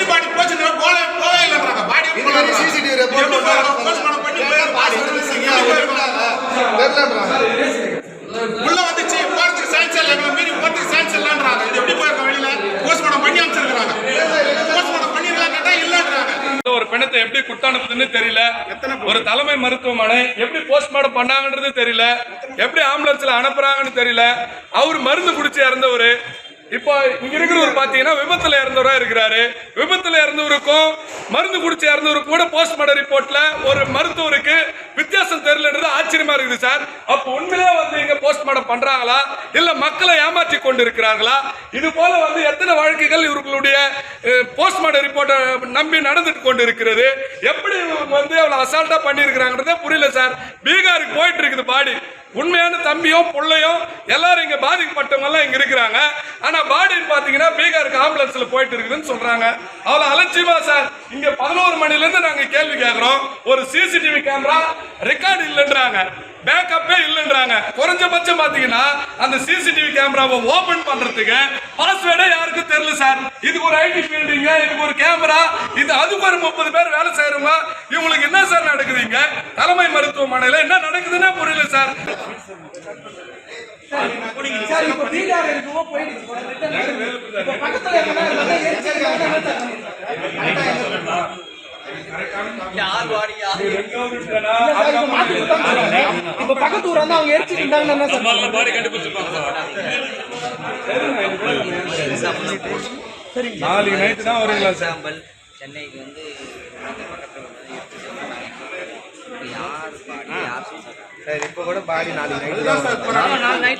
எத்தனை பாடி போச்சுன்னா போல போவே இல்லைன்றாங்க. பாடி சிசிடிவி ரிப்போர்ட் பண்ணி உள்ள வந்துச்சு போறதுக்கு சான்ஸ் இல்லை எங்களை மீறி போறதுக்கு சான்ஸ் இல்லைன்றாங்க. இது எப்படி போயிருக்க வெளியில? போஸ்ட்மார்டம் பண்ணி அமைச்சிருக்கிறாங்க பண்ணிடலாம் கேட்டா இல்லைன்றாங்க. ஒரு பெண்ணத்தை எப்படி குத்தானுப்புதுன்னு தெரியல. ஒரு தலைமை மருத்துவமனை எப்படி போஸ்ட்மார்டம் பண்ணாங்கன்றது தெரியல. எப்படி ஆம்புலன்ஸ்ல அனுப்புறாங்கன்னு தெரியல. அவர் மருந்து குடிச்சு இறந்தவரு. இப்போ இங்க இருக்கிறவர் பாத்தீங்கன்னா விபத்துல இறந்தவரா இருக்கிறாரு. விபத்துல இறந்தவருக்கும் மருந்து குடிச்சு இறந்தவருக்கும் கூட போஸ்ட்மார்டம் ரிப்போர்ட்ல ஒரு மருத்துவருக்கு வித்தியாசம் தெரியலன்றது ஆச்சரியமா இருக்குது சார். அப்போ உண்மையிலே வந்து இங்க போஸ்ட்மார்டம் பண்றாங்களா? இல்ல மக்களை ஏமாற்றி கொண்டு இருக்கிறார்களா இது போல வந்து எத்தனை வழக்குகள் இவர்களுடைய போஸ்ட்மார்டம் ரிப்போர்ட்டை நம்பி நடந்துட்டு கொண்டு இருக்கிறது எப்படி இவங்க வந்து அவ்வளவு அசால்ட்டா பண்ணியிருக்கிறாங்கன்றதே புரியல சார். பீகாருக்கு போயிட்டு இருக்குது பாடி. உண்மையான தம்பியும் பிள்ளையோ எல்லாரும் இங்க பாதிக்கப்பட்டவங்க எல்லாம் இங்க இருக்கிறாங்க. ஆனா பாடின்னு பாத்தீங்கன்னா ஆம்புலன்ஸ்ல போயிட்டு இருக்குதுன்னு சொல்றாங்க. அவ்வளவு அலட்சியமா சார். இங்க பதினோரு மணில இருந்து நாங்க கேள்வி கேட்கிறோம் ஒரு சிசிடிவி கேமரா ரெக்கார்டு இல்லைன்றாங்க. பேக்கப்பே இல்லைன்றாங்க. குறைஞ்சபட்சம் பாத்தீங்கன்னா அந்த சிசிடிவி கேமராவை ஓபன் பண்றதுக்கு பாஸ்வேர்டே யாருக்கும் தெரியல சார்? இதுக்கு ஒரு ஐடி ஃபீல்டுங்க இதுக்கு ஒரு கேமரா இது அதுக்கு ஒரு முப்பது பேர் வேலை செய்யறவங்க இவங்களுக்கு என்ன சார் நடக்குதுங்க தலைமை மருத்துவமனையில என்ன நடக்குதுன்னே புரியல சார். சார் இப்போ பீகார் இருக்கவோ போயிடுச்சு. இப்போ பக்கத்துல பக்கத்து ஊர் வந்து அவங்க எரிச்சிட்டு இருந்தாங்கன்னா சார்? நாளைக்கு நைட்டு தான் வருங்களா சார்? எக்ஸாம்பிள் சென்னைக்கு வந்து சார் இப்போ கூட பாடி நாளைக்கு நைட்டு.